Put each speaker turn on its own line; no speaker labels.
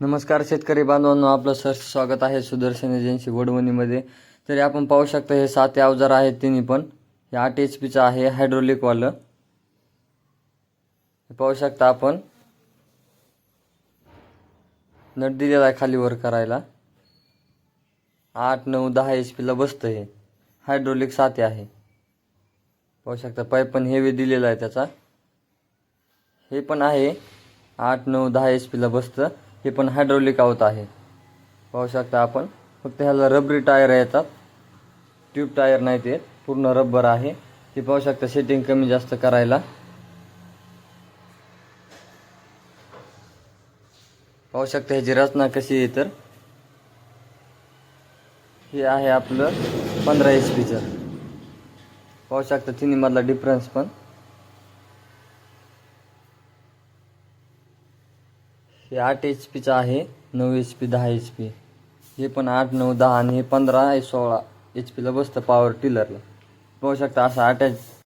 नमस्कार शेतकरी बांधवांनो आपलं सर स्वागत आहे सुदर्शन एजन्सी वडवणीमध्ये. तरी आपण पाहू शकता हे सात अवजार आहेत तिन्ही पण. हे आठ एच पीचं आहे हायड्रोलिकवालं. हे पाहू शकता आपण. नट दिलेला आहे खाली वर करायला. आठ नऊ दहा एच पीला बसतं हे. हायड्रोलिक साते आहे. पाहू शकता पाईप पण हेवी दिलेला आहे त्याचा. हे पण आहे. आठ नऊ दहा एच पीला बसतं. हे पण हायड्रोलिक आवत आहे. पाहू शकता आपण. फक्त ह्याला रबरी टायर येतात. ट्यूब टायर नाही ते. पूर्ण रबर आहे. ते पाहू शकता सेटिंग कमी जास्त करायला. पाहू शकता ह्याची रचना कशी आहे तर. हे आहे आपलं पंधरा एच पीचं पाहू शकता तिन्हीमधला डिफरन्स पण. हे आठ एच पीचं आहे नऊ एच पी दहा एच पी हे पण आठ नऊ दहा आणि हे पंधरा सोळा एच पीला बसतं पॉवर टिलरला पाहू शकता असं अटॅच